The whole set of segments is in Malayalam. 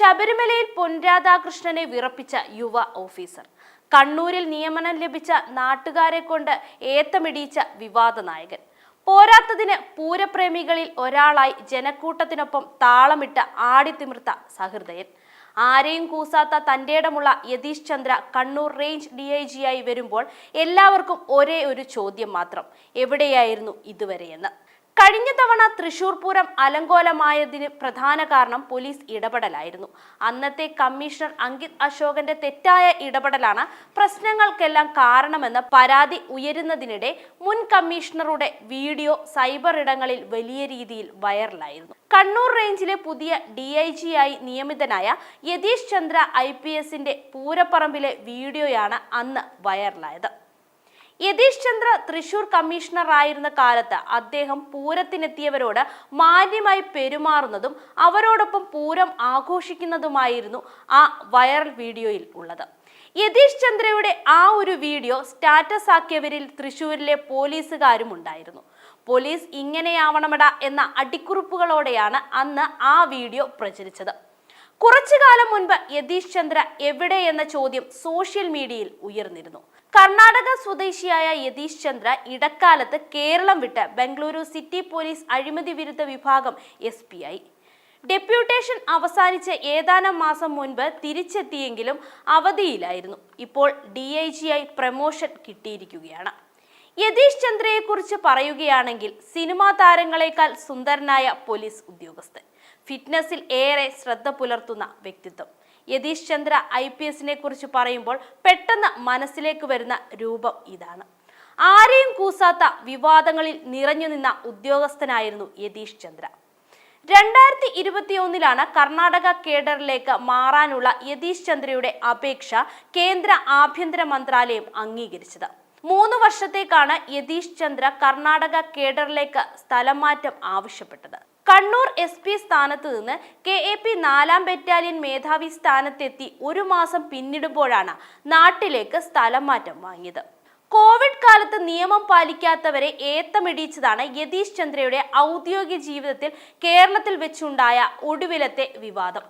ശബരിമലയിൽ പൊൻരാധാകൃഷ്ണനെ വിറപ്പിച്ച യുവ ഓഫീസർ. കണ്ണൂരിൽ നിയമനം ലഭിച്ച നാട്ടുകാരെ കൊണ്ട് ഏത്തമിടിയിച്ച വിവാദ നായകൻ. പോരാത്തതിന് പൂരപ്രേമികളിൽ ഒരാളായി ജനക്കൂട്ടത്തിനൊപ്പം താളമിട്ട് ആടിത്തിമിർത്ത സഹൃദയൻ. ആരെയും കൂസാത്ത തന്റേടമുള്ള Yathish Chandra Kannur range D I G ആയി വരുമ്പോൾ എല്ലാവർക്കും ഒരേ ഒരു ചോദ്യം മാത്രം. എവിടെയായിരുന്നു ഇതുവരെയെന്ന്? കഴിഞ്ഞ തവണ തൃശൂർ പൂരം അലങ്കോലമായതിന് പ്രധാന കാരണം പോലീസ് ഇടപെടലായിരുന്നു. അന്നത്തെ കമ്മീഷണർ അങ്കിത് അശോകന്റെ തെറ്റായ ഇടപെടലാണ് പ്രശ്നങ്ങൾക്കെല്ലാം കാരണമെന്ന് പരാതി ഉയരുന്നതിനിടെ മുൻ കമ്മീഷണറുടെ വീഡിയോ സൈബർ ഇടങ്ങളിൽ വലിയ രീതിയിൽ വൈറലായിരുന്നു. കണ്ണൂർ റേഞ്ചിലെ പുതിയ ഡി ഐ ജി ആയി നിയമിതനായ യതീഷ് ചന്ദ്ര ഐ പി എസിന്റെ പൂരപ്പറമ്പിലെ വീഡിയോയാണ് അന്ന് വൈറലായത്. യതീഷ് ചന്ദ്ര തൃശൂർ കമ്മീഷണർ ആയിരുന്ന കാലത്ത് അദ്ദേഹം പൂരത്തിനെത്തിയവരോട് മാന്യമായി പെരുമാറുന്നതും അവരോടൊപ്പം പൂരം ആഘോഷിക്കുന്നതുമായിരുന്നു ആ വൈറൽ വീഡിയോയിൽ ഉള്ളത്. യതീഷ് ചന്ദ്രയുടെ ആ ഒരു വീഡിയോ സ്റ്റാറ്റസ് ആക്കിയവരിൽ തൃശൂരിലെ പോലീസുകാരും ഉണ്ടായിരുന്നു. പോലീസ് ഇങ്ങനെയാവണമട എന്ന അടിക്കുറിപ്പുകളോടെയാണ് അന്ന് ആ വീഡിയോ പ്രചരിച്ചത്. കുറച്ചു കാലം മുൻപ് യതീഷ് ചന്ദ്ര എവിടെ എന്ന ചോദ്യം സോഷ്യൽ മീഡിയയിൽ ഉയർന്നിരുന്നു. കർണാടക സ്വദേശിയായ യതീഷ് ചന്ദ്ര ഇടക്കാലത്ത് കേരളം വിട്ട് ബംഗളൂരു സിറ്റി പോലീസ് അഴിമതി വിരുദ്ധ വിഭാഗം എസ് പി ആയി. ഡെപ്യൂട്ടേഷൻ അവസാനിച്ച് ഏതാനും മാസം മുൻപ് തിരിച്ചെത്തിയെങ്കിലും അവധിയിലായിരുന്നു. ഇപ്പോൾ ഡി ഐ ജി ആയി പ്രമോഷൻ കിട്ടിയിരിക്കുകയാണ്. യതീഷ് ചന്ദ്രയെക്കുറിച്ച് പറയുകയാണെങ്കിൽ സിനിമാ താരങ്ങളെക്കാൾ സുന്ദരനായ പോലീസ് ഉദ്യോഗസ്ഥൻ. ഫിറ്റ്നസിൽ ഏറെ ശ്രദ്ധ പുലർത്തുന്ന വ്യക്തിത്വം. യതീഷ് ചന്ദ്ര ഐ പി എസിനെ കുറിച്ച് പറയുമ്പോൾ പെട്ടെന്ന് മനസ്സിലേക്ക് വരുന്ന രൂപം ഇതാണ്. ആരെയും കൂസാത്ത വിവാദങ്ങളിൽ നിറഞ്ഞു നിന്ന ഉദ്യോഗസ്ഥനായിരുന്നു യതീഷ് ചന്ദ്ര. രണ്ടായിരത്തി ഇരുപത്തിയൊന്നിലാണ് കർണാടക കേഡറിലേക്ക് മാറാനുള്ള യതീഷ് ചന്ദ്രയുടെ അപേക്ഷ കേന്ദ്ര ആഭ്യന്തര മന്ത്രാലയം അംഗീകരിച്ചത്. മൂന്ന് വർഷത്തേക്കാണ് യതീഷ് ചന്ദ്ര കർണാടക കേഡറിലേക്ക് സ്ഥലം മാറ്റം ആവശ്യപ്പെട്ടത്. കണ്ണൂർ എസ് പി സ്ഥാനത്ത് നിന്ന് കെ എ പി നാലാം ബറ്റാലിയൻ മേധാവി സ്ഥാനത്തെത്തി ഒരു മാസം പിന്നിടുമ്പോഴാണ് നാട്ടിലേക്ക് സ്ഥലം മാറ്റം വാങ്ങിയത്. കോവിഡ് കാലത്ത് നിയമം പാലിക്കാത്തവരെ ഏത്തമിടിച്ചതാണ് യതീഷ് ചന്ദ്രയുടെ ഔദ്യോഗിക ജീവിതത്തിൽ കേരളത്തിൽ വെച്ചുണ്ടായ ഒടുവിലത്തെ വിവാദം.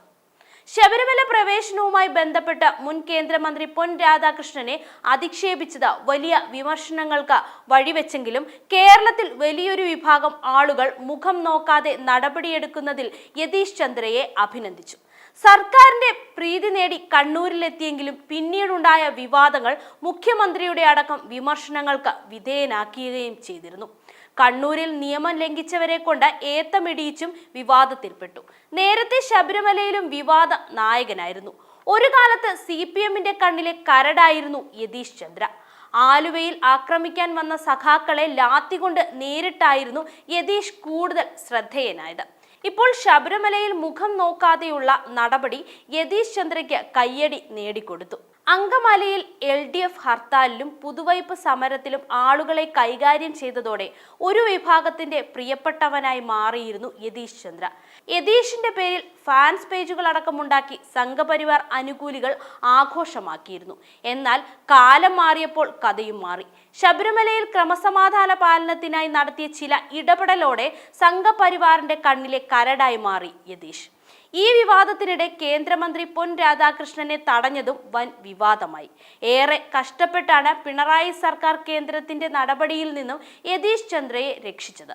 ശബരിമല പ്രവേശനവുമായി ബന്ധപ്പെട്ട് മുൻ കേന്ദ്രമന്ത്രി പൊൻ രാധാകൃഷ്ണനെ അധിക്ഷേപിച്ചത് വലിയ വിമർശനങ്ങൾക്ക് വഴിവെച്ചെങ്കിലും കേരളത്തിൽ വലിയൊരു വിഭാഗം ആളുകൾ മുഖം നോക്കാതെ നടപടിയെടുക്കുന്നതിൽ യതീഷ് ചന്ദ്രയെ അഭിനന്ദിച്ചു. സർക്കാരിന്റെ പ്രീതി നേടി കണ്ണൂരിലെത്തിയെങ്കിലും പിന്നീടുണ്ടായ വിവാദങ്ങൾ മുഖ്യമന്ത്രിയുടെ അടക്കം വിമർശനങ്ങൾക്ക് വിധേയനാക്കുകയും ചെയ്തിരുന്നു. കണ്ണൂരിൽ നിയമം ലംഘിച്ചവരെ കൊണ്ട് ഏത്തമിടിയിച്ചും വിവാദത്തിൽപ്പെട്ടു. നേരത്തെ ശബരിമലയിലും വിവാദ നായകനായിരുന്നു. ഒരു കാലത്ത് സി പി എമ്മിന്റെ കണ്ണിലെ കരടായിരുന്നു യതീഷ് ചന്ദ്ര. ആലുവയിൽ ആക്രമിക്കാൻ വന്ന സഖാക്കളെ ലാത്തികൊണ്ട് നേരിട്ടായിരുന്നു യതീഷ് കൂടുതൽ ശ്രദ്ധേയനായത്. ഇപ്പോൾ ശബരിമലയിൽ മുഖം നോക്കാതെയുള്ള നടപടി യതീഷ് ചന്ദ്രയ്ക്ക് കയ്യടി നേടിക്കൊടുത്തു. അങ്കമാലിയിൽ എൽ ഡി എഫ് ഹർത്താലിലും പുതുവൈപ്പ് സമരത്തിലും ആളുകളെ കൈകാര്യം ചെയ്തതോടെ ഒരു വിഭാഗത്തിന്റെ പ്രിയപ്പെട്ടവനായി മാറിയിരുന്നു യതീഷ് ചന്ദ്ര. യതീഷിന്റെ പേരിൽ ഫാൻസ് പേജുകൾ അടക്കമുണ്ടാക്കി സംഘപരിവാർ അനുകൂലികൾ ആഘോഷമാക്കിയിരുന്നു. എന്നാൽ കാലം മാറിയപ്പോൾ കഥയും മാറി. ശബരിമലയിൽ ക്രമസമാധാന പാലനത്തിനായി നടത്തിയ ചില ഇടപെടലോടെ സംഘപരിവാറിന്റെ കണ്ണിലെ കരടായി മാറി യതീഷ്. ഈ വിവാദത്തിനിടെ കേന്ദ്രമന്ത്രി പൊൻ രാധാകൃഷ്ണനെ തടഞ്ഞതും വൻ വിവാദമായി. ഏറെ കഷ്ടപ്പെട്ടാണ് പിണറായി സർക്കാർ കേന്ദ്രത്തിന്റെ നടപടിയിൽ നിന്നും യതീഷ് ചന്ദ്രയെ രക്ഷിച്ചത്.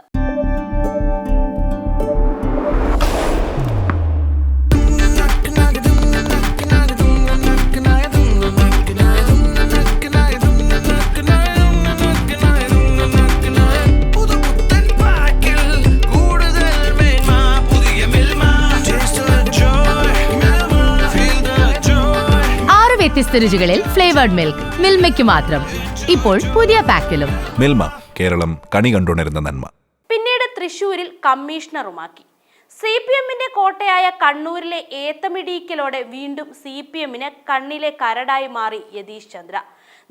വ്യത്യസ്ത രുചികളിൽ ഫ്ലേവേർഡ് മിൽക്ക് മിൽമയ്ക്ക് മാത്രം. ഇപ്പോൾ പുതിയ പാക്കിലും. മിൽമ കേരളം കണി കണ്ടുണരുന്ന നന്മ. പിന്നീട് തൃശൂരിൽ കമ്മീഷണറുമാക്കി. സി പി എമ്മിന്റെ കോട്ടയായ കണ്ണൂരിലെ ഏത്തമിടിയിക്കലോടെ വീണ്ടും സി പി എമ്മിന് കണ്ണിലെ കരടായി മാറി യതീഷ് ചന്ദ്ര.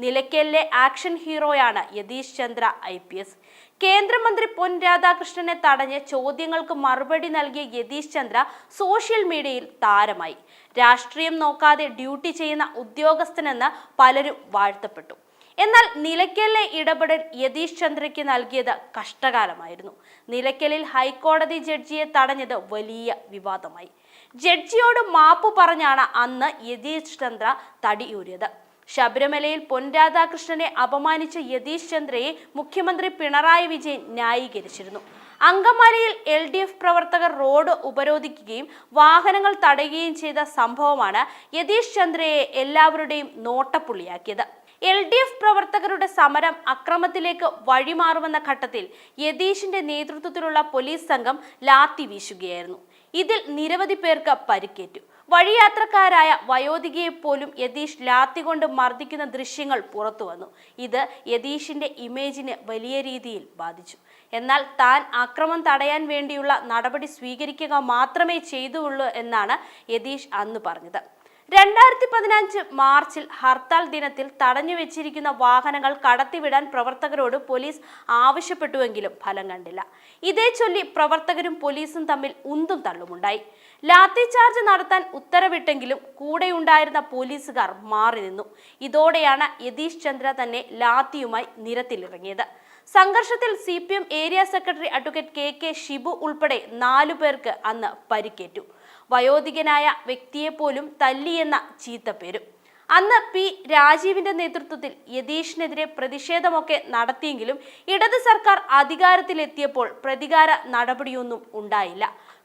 നിലയ്ക്കലിലെ action ഹീറോയാണ് Yathish Chandra I P S. കേന്ദ്രമന്ത്രി പൊൻ രാധാകൃഷ്ണനെ തടഞ്ഞ് ചോദ്യങ്ങൾക്ക് മറുപടി നൽകിയ യതീഷ് ചന്ദ്ര സോഷ്യൽ മീഡിയയിൽ താരമായി. രാഷ്ട്രീയം നോക്കാതെ ഡ്യൂട്ടി ചെയ്യുന്ന ഉദ്യോഗസ്ഥനെന്ന് പലരും വാഴ്ത്തപ്പെട്ടു. എന്നാൽ നിലയ്ക്കലിലെ ഇടപെടൽ യതീഷ് ചന്ദ്രയ്ക്ക് നൽകിയത് കഷ്ടകാലമായിരുന്നു. നിലയ്ക്കലിൽ ഹൈക്കോടതി ജഡ്ജിയെ തടഞ്ഞത് വലിയ വിവാദമായി. ജഡ്ജിയോട് മാപ്പ് പറഞ്ഞാണ് അന്ന് യതീഷ് ചന്ദ്ര തടിയൂരിയത്. ശബരിമലയിൽ പൊൻ രാധാകൃഷ്ണനെ അപമാനിച്ച യതീഷ് ചന്ദ്രയെ മുഖ്യമന്ത്രി പിണറായി വിജയൻ ന്യായീകരിച്ചിരുന്നു. അങ്കമാലിയിൽ എൽ ഡി എഫ് പ്രവർത്തകർ റോഡ് ഉപരോധിക്കുകയും വാഹനങ്ങൾ തടയുകയും ചെയ്ത സംഭവമാണ് യതീഷ് ചന്ദ്രയെ എല്ലാവരുടെയും നോട്ടപ്പുള്ളിയാക്കിയത്. എൽ ഡി എഫ് പ്രവർത്തകരുടെ സമരം അക്രമത്തിലേക്ക് വഴിമാറുമെന്ന ഘട്ടത്തിൽ യതീഷിന്റെ നേതൃത്വത്തിലുള്ള പോലീസ് സംഘം ലാത്തി വീശുകയായിരുന്നു. ഇതിൽ നിരവധി പേർക്ക് പരിക്കേറ്റു. വഴിയാത്രക്കാരായ വയോധികയെ പോലും യതീഷ് ലാത്തി കൊണ്ട് മർദ്ദിക്കുന്ന ദൃശ്യങ്ങൾ പുറത്തുവന്നു ഇത് യതീഷിന്റെ ഇമേജിന് വലിയ രീതിയിൽ ബാധിച്ചു. എന്നാൽ താൻ ആക്രമം തടയാൻ വേണ്ടിയുള്ള നടപടി സ്വീകരിക്കുക മാത്രമേ ചെയ്തുള്ളൂ എന്നാണ് യതീഷ് അന്ന് പറഞ്ഞത്. രണ്ടായിരത്തി പതിനഞ്ച് മാർച്ചിൽ ഹർത്താൽ ദിനത്തിൽ തടഞ്ഞു വെച്ചിരിക്കുന്ന വാഹനങ്ങൾ കടത്തിവിടാൻ പ്രവർത്തകരോട് പോലീസ് ആവശ്യപ്പെട്ടുവെങ്കിലും ഫലം കണ്ടില്ല. ഇതേ ചൊല്ലി പ്രവർത്തകരും പോലീസും തമ്മിൽ ഉന്തും തള്ളുമുണ്ടായി. ലാത്തി ചാർജ് നടത്താൻ ഉത്തരവിട്ടെങ്കിലും കൂടെയുണ്ടായിരുന്ന പോലീസുകാർ മാറി നിന്നു. ഇതോടെയാണ് യതീഷ് ചന്ദ്ര തന്നെ ലാത്തിയുമായി നിരത്തിലിറങ്ങിയത്. സംഘർഷത്തിൽ C P M area secretary advocate K K Shibu ഉൾപ്പെടെ നാലു പേർക്ക് അന്ന് പരിക്കേറ്റു. വയോധികനായ വ്യക്തിയെപ്പോലും തല്ലിയെന്ന ചീത്തപ്പേരും അന്ന് പി രാജീവിന്റെ നേതൃത്വത്തിൽ യതീഷിനെതിരെ പ്രതിഷേധമൊക്കെ നടത്തിയെങ്കിലും ഇടത് സർക്കാർ അധികാരത്തിലെത്തിയപ്പോൾ പ്രതികാര നടപടിയൊന്നും ഉണ്ടായില്ല.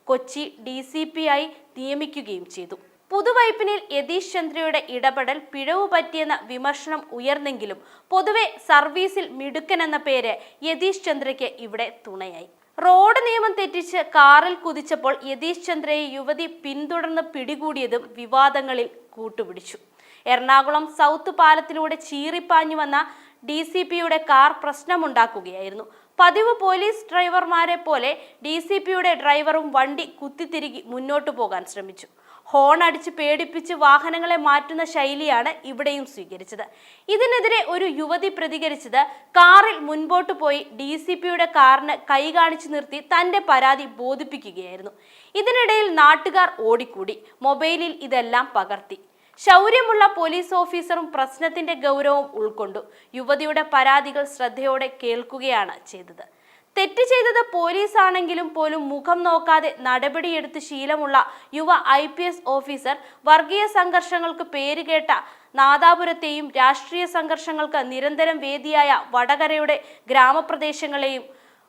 കൊച്ചി ഡി സി പി ആയി നിയമിക്കുകയും ചെയ്തു. പുതുവൈപ്പിനിൽ യതീഷ് ചന്ദ്രയുടെ ഇടപെടൽ പിഴവ് പറ്റിയെന്ന വിമർശനം ഉയർന്നെങ്കിലും പൊതുവെ സർവീസിൽ മിടുക്കൻ എന്ന പേര് യതീഷ് ചന്ദ്രയ്ക്ക് ഇവിടെ തുണയായി. റോഡ് നിയമം തെറ്റിച്ച് കാറിൽ കുതിച്ചപ്പോൾ യതീഷ് ചന്ദ്രയെ യുവതി പിന്തുടർന്ന് പിടികൂടിയതും വിവാദങ്ങളിൽ കൂട്ടുപിടിച്ചു. എറണാകുളം സൗത്ത് പാലത്തിലൂടെ ചീറിപ്പാഞ്ഞു വന്ന ഡി സി പിയുടെ കാർ പ്രശ്നമുണ്ടാക്കുകയായിരുന്നു. പതിവ് പോലീസ് ഡ്രൈവർമാരെ പോലെ ഡി സി പിയുടെ ഡ്രൈവറും വണ്ടി കുത്തിത്തിരികി മുന്നോട്ടു പോകാൻ ശ്രമിച്ചു. ഹോൺ അടിച്ച് പേടിപ്പിച്ച് വാഹനങ്ങളെ മാറ്റുന്ന ശൈലിയാണ് ഇവിടെയും സ്വീകരിച്ചത്. ഇതിനെതിരെ ഒരു യുവതി പ്രതികരിച്ചത് കാറിൽ മുൻപോട്ട് പോയി ഡി സി പിയുടെ കാറിന് കൈ കാണിച്ചു നിർത്തി തന്റെ പരാതി ബോധിപ്പിക്കുകയായിരുന്നു. ഇതിനിടയിൽ നാട്ടുകാർ ഓടിക്കൂടി. മൊബൈലിൽ ഇതെല്ലാം പകർത്തി. ശൗര്യമുള്ള പോലീസ് ഓഫീസറും പ്രശ്നത്തിന്റെ ഗൗരവം ഉൾക്കൊണ്ടു. യുവതിയുടെ പരാതികൾ ശ്രദ്ധയോടെ കേൾക്കുകയാണ് ചെയ്തത്. തെറ്റ് ചെയ്തത് പോലീസാണെങ്കിലും പോലും മുഖം നോക്കാതെ നടപടിയെടുത്ത് ശീലമുള്ള യുവ ഐ പി എസ് ഓഫീസർ വർഗീയ സംഘർഷങ്ങൾക്ക് പേരുകേട്ട നാദാപുരത്തെയും രാഷ്ട്രീയ സംഘർഷങ്ങൾക്ക് നിരന്തരം വേദിയായ വടകരയുടെ ഗ്രാമപ്രദേശങ്ങളെയും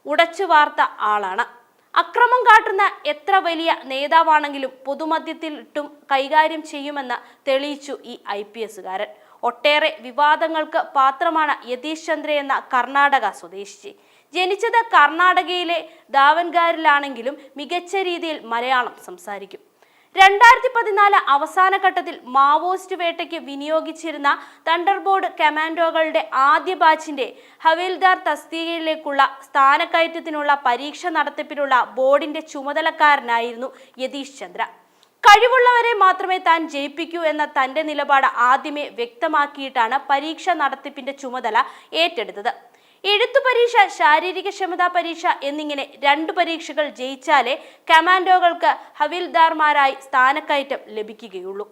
ഉടച്ചു വാർത്ത ആളാണ്. അക്രമം കാട്ടുന്ന എത്ര വലിയ നേതാവാണെങ്കിലും പൊതുമധ്യത്തിൽ ഇട്ടും കൈകാര്യം ചെയ്യുമെന്ന് തെളിയിച്ചു ഈ ഐ പി എസുകാരൻ ഒട്ടേറെ വിവാദങ്ങൾക്ക് പാത്രമാണ് യതീഷ് ചന്ദ്ര എന്ന കർണാടക സ്വദേശി. ജനിച്ചത് കർണാടകയിലെ ദാവൻഗാരിലാണെങ്കിലും മികച്ച രീതിയിൽ മലയാളം സംസാരിക്കും. രണ്ടായിരത്തി പതിനാല് അവസാന ഘട്ടത്തിൽ മാവോയിസ്റ്റ് വേട്ടയ്ക്ക് വിനിയോഗിച്ചിരുന്ന തണ്ടർബോർഡ് കമാൻഡോകളുടെ ആദ്യ ബാച്ചിന്റെ ഹവിൽദാർ തസ്തികയിലേക്കുള്ള സ്ഥാനക്കയറ്റത്തിനുള്ള പരീക്ഷ നടത്തിപ്പിനുള്ള ബോർഡിന്റെ ചുമതലക്കാരനായിരുന്നു യതീഷ് ചന്ദ്ര. കഴിവുള്ളവരെ മാത്രമേ താൻ ജയിപ്പിക്കൂ എന്ന തന്റെ നിലപാട് ആദ്യമേ വ്യക്തമാക്കിയിട്ടാണ് പരീക്ഷ നടത്തിപ്പിന്റെ ചുമതല ഏറ്റെടുത്തത്. എഴുത്തു പരീക്ഷ ശാരീരിക ക്ഷമതാ പരീക്ഷ എന്നിങ്ങനെ രണ്ട് പരീക്ഷകൾ ജയിച്ചാലേ കമാൻഡോകൾക്ക് ഹവിൽദാർമാരായി സ്ഥാനക്കയറ്റം ലഭിക്കുകയുള്ളൂ.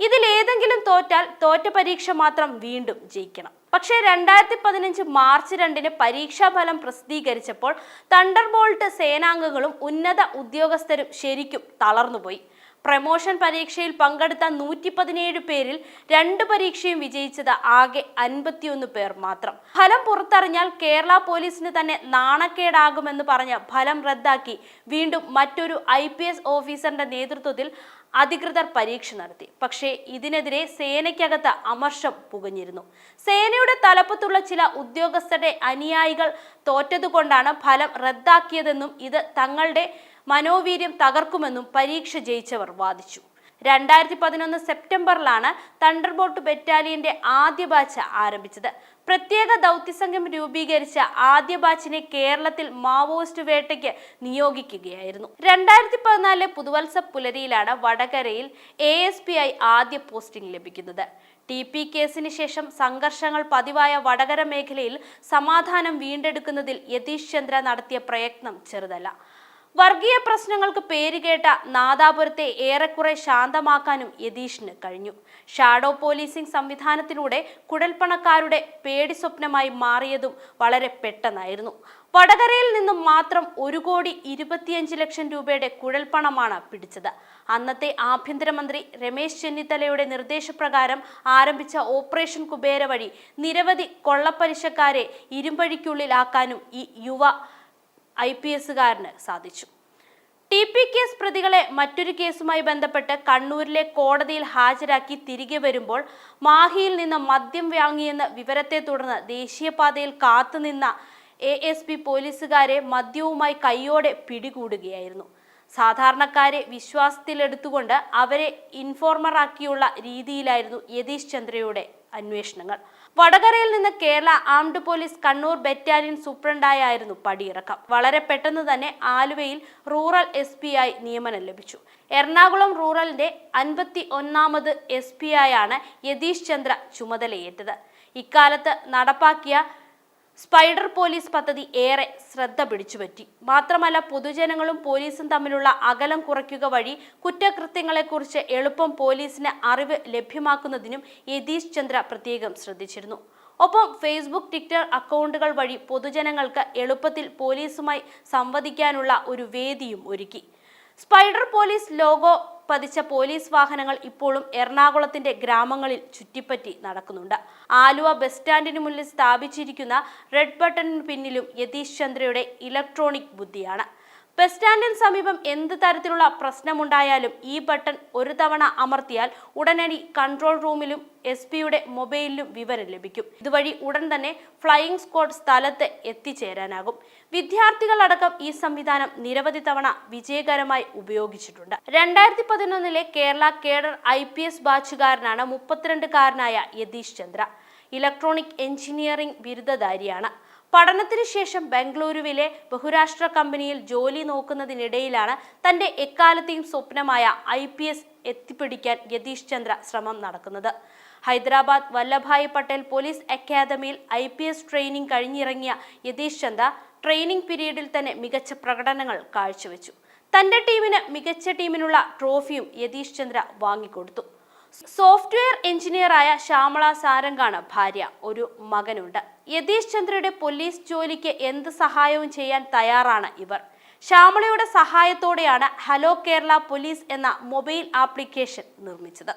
ഇതിൽ ഏതെങ്കിലും തോറ്റാൽ തോറ്റ പരീക്ഷ മാത്രം വീണ്ടും ജയിക്കണം. പക്ഷേ രണ്ടായിരത്തി പതിനഞ്ച് മാർച്ച് രണ്ടിന് പരീക്ഷാഫലം പ്രസിദ്ധീകരിച്ചപ്പോൾ തണ്ടർബോൾട്ട് സേനാംഗങ്ങളും ഉന്നത ഉദ്യോഗസ്ഥരും ശരിക്കും തളർന്നുപോയി. പ്രമോഷൻ പരീക്ഷയിൽ പങ്കെടുത്ത നൂറ്റി പതിനേഴ് പേരിൽ രണ്ട് പരീക്ഷയും വിജയിച്ചത് ആകെ അൻപത്തിയൊന്ന് പേർ മാത്രം. ഫലം പുറത്തറിഞ്ഞാൽ കേരള പോലീസിന് തന്നെ നാണക്കേടാകുമെന്ന് പറഞ്ഞ് ഫലം റദ്ദാക്കി വീണ്ടും മറ്റൊരു ഐ ഓഫീസറിന്റെ നേതൃത്വത്തിൽ അധികൃതർ പരീക്ഷ നടത്തി. പക്ഷേ ഇതിനെതിരെ സേനയ്ക്കകത്ത് അമർഷം പുകഞ്ഞിരുന്നു. സേനയുടെ തലപ്പത്തുള്ള ചില ഉദ്യോഗസ്ഥരുടെ അനുയായികൾ തോറ്റതുകൊണ്ടാണ് ഫലം റദ്ദാക്കിയതെന്നും ഇത് തങ്ങളുടെ മനോവീര്യം തകർക്കുമെന്നും പരീക്ഷ ജയിച്ചവർ വാദിച്ചു. രണ്ടായിരത്തി പതിനൊന്ന് സെപ്റ്റംബറിലാണ് തണ്ടർബോട്ട് ബറ്റാലിയന്റെ ആദ്യ ബാച്ച് ആരംഭിച്ചത്. പ്രത്യേക ദൗത്യസംഘം രൂപീകരിച്ച ആദ്യ ബാച്ചിനെ കേരളത്തിൽ മാവോയിസ്റ്റ് വേട്ടയ്ക്ക് നിയോഗിക്കുകയായിരുന്നു. രണ്ടായിരത്തി പതിനാലിലെ പുതുവത്സ പുലരിയിലാണ് വടകരയിൽ എ എസ് പി ഐ ആദ്യ പോസ്റ്റിംഗ് ലഭിക്കുന്നത്. ടി പി കേസിന് ശേഷം സംഘർഷങ്ങൾ പതിവായ വടകര മേഖലയിൽ സമാധാനം വീണ്ടെടുക്കുന്നതിൽ യതീഷ് ചന്ദ്ര നടത്തിയ പ്രയത്നം ചെറുതല്ല. വർഗീയ പ്രശ്നങ്ങൾക്ക് പേരുകേട്ട നാദാപുരത്തെ ഏറെക്കുറെ ശാന്തമാക്കാനും യതീഷിന് കഴിഞ്ഞു. ഷാഡോ പോലീസിംഗ് സംവിധാനത്തിലൂടെ കുഴൽപ്പണക്കാരുടെ പേടി സ്വപ്നമായി മാറിയതും വളരെ പെട്ടെന്നായിരുന്നു. വടകരയിൽ നിന്നും മാത്രം ഒരു കോടി ഇരുപത്തിയഞ്ച് ലക്ഷം രൂപയുടെ കുഴൽപ്പണമാണ് പിടിച്ചത്. അന്നത്തെ ആഭ്യന്തരമന്ത്രി രമേശ് ചെന്നിത്തലയുടെ നിർദ്ദേശപ്രകാരം ആരംഭിച്ച ഓപ്പറേഷൻ കുബേര വഴി നിരവധി കൊള്ളപ്പലിശക്കാരെ ഇരുമ്പഴിക്കുള്ളിലാക്കാനും ഈ യുവ ഐ പി എസുകാരന് സാധിച്ചു. ടി പി കേസ് പ്രതികളെ മറ്റൊരു കേസുമായി ബന്ധപ്പെട്ട് കണ്ണൂരിലെ കോടതിയിൽ ഹാജരാക്കി തിരികെ വരുമ്പോൾ മാഹിയിൽ നിന്ന് മദ്യം വാങ്ങിയെന്ന വിവരത്തെ തുടർന്ന് ദേശീയപാതയിൽ കാത്തുനിന്ന എ എസ് പി പോലീസുകാരെ മദ്യവുമായി കൈയോടെ പിടികൂടുകയായിരുന്നു. സാധാരണക്കാരെ വിശ്വാസത്തിലെടുത്തുകൊണ്ട് അവരെ ഇൻഫോർമറാക്കിയുള്ള രീതിയിലായിരുന്നു യതീഷ് ചന്ദ്രയുടെ അന്വേഷണങ്ങൾ. വടകരയിൽ നിന്ന് Kerala armed police Kannur battalion സൂപ്രണ്ടായായിരുന്നു പടിയിറക്കം. വളരെ പെട്ടെന്ന് തന്നെ ആലുവയിൽ റൂറൽ എസ് പി ആയി നിയമനം ലഭിച്ചു. എറണാകുളം റൂറലിന്റെ അൻപത്തി ഒന്നാമത് എസ് പി ആയാണ് യതീഷ് ചന്ദ്ര ചുമതലയേറ്റത്. ഇക്കാലത്ത് നടപ്പാക്കിയ സ്പൈഡർ പോലീസ് പദ്ധതി ഏറെ ശ്രദ്ധ പിടിച്ചുപറ്റി. മാത്രമല്ല പൊതുജനങ്ങളും പോലീസും തമ്മിലുള്ള അകലം കുറയ്ക്കുക വഴി കുറ്റകൃത്യങ്ങളെക്കുറിച്ച് എളുപ്പം പോലീസിന് അറിവ് ലഭ്യമാക്കുന്നതിനും യതീഷ് ചന്ദ്ര പ്രത്യേകം ശ്രദ്ധിച്ചിരുന്നു. ഒപ്പം ഫേസ്ബുക്ക് ട്വിറ്റർ അക്കൗണ്ടുകൾ വഴി പൊതുജനങ്ങൾക്ക് എളുപ്പത്തിൽ പോലീസുമായി സംവദിക്കാനുള്ള ഒരു വേദിയും ഒരുക്കി. സ്പൈഡർ പോലീസ് ലോഗോ പതിച്ച പോലീസ് വാഹനങ്ങൾ ഇപ്പോഴും എറണാകുളത്തിന്റെ ഗ്രാമങ്ങളിൽ ചുറ്റിപ്പറ്റി നടക്കുന്നുണ്ട്. ആലുവ ബസ് സ്റ്റാൻഡിന് മുന്നിൽ സ്ഥാപിച്ചിരിക്കുന്ന റെഡ് ബട്ടണിന് പിന്നിലും യതീഷ് ചന്ദ്രയുടെ ഇലക്ട്രോണിക് ബുദ്ധിയാണ്. ബസ് സ്റ്റാൻഡിന് സമീപം എന്ത് തരത്തിലുള്ള പ്രശ്നമുണ്ടായാലും ഈ ബട്ടൺ ഒരു തവണ അമർത്തിയാൽ ഉടനടി കൺട്രോൾ റൂമിലും എസ് പിയുടെ മൊബൈലിലും വിവരം ലഭിക്കും. ഇതുവഴി ഉടൻ തന്നെ ഫ്ലൈയിങ് സ്ക്വാഡ് സ്ഥലത്ത് എത്തിച്ചേരാനാകും. വിദ്യാർത്ഥികളടക്കം ഈ സംവിധാനം നിരവധി തവണ വിജയകരമായി ഉപയോഗിച്ചിട്ടുണ്ട്. രണ്ടായിരത്തി പതിനൊന്നിലെ Kerala cadre I P S ബാച്ചുകാരനാണ് മുപ്പത്തിരണ്ടുകാരനായ യതീഷ് ചന്ദ്ര. ഇലക്ട്രോണിക് എഞ്ചിനീയറിംഗ് ബിരുദധാരിയാണ്. പഠനത്തിന് ശേഷം ബംഗളൂരുവിലെ ബഹുരാഷ്ട്ര കമ്പനിയിൽ ജോലി നോക്കുന്നതിനിടയിലാണ് തന്റെ എക്കാലത്തെയും സ്വപ്നമായ ഐ പി എസ് എത്തിപ്പിടിക്കാൻ യതീഷ് ചന്ദ്ര ശ്രമം നടക്കുന്നത്. ഹൈദരാബാദ് വല്ലഭായ് പട്ടേൽ പോലീസ് അക്കാദമിയിൽ ഐ പി എസ് ട്രെയിനിങ് കഴിഞ്ഞിറങ്ങിയ യതീഷ് ചന്ദ്ര ട്രെയിനിങ് പീരീഡിൽ തന്നെ മികച്ച പ്രകടനങ്ങൾ കാഴ്ചവെച്ചു. തന്റെ ടീമിന് മികച്ച ടീമിനുള്ള ട്രോഫിയും യതീഷ് ചന്ദ്ര വാങ്ങിക്കൊടുത്തു. സോഫ്റ്റ്വെയർ എഞ്ചിനീയറായ ശ്യാമള സാരംഗാണ് ഭാര്യ. ഒരു മകനുണ്ട്. യതീഷ് ചന്ദ്രയുടെ പോലീസ് ജോലിക്ക് എന്ത് സഹായവും ചെയ്യാൻ തയ്യാറാണ് ഇവർ. ശ്യാമളയുടെ സഹായത്തോടെയാണ് ഹലോ കേരള പോലീസ് എന്ന മൊബൈൽ ആപ്ലിക്കേഷൻ നിർമ്മിച്ചത്.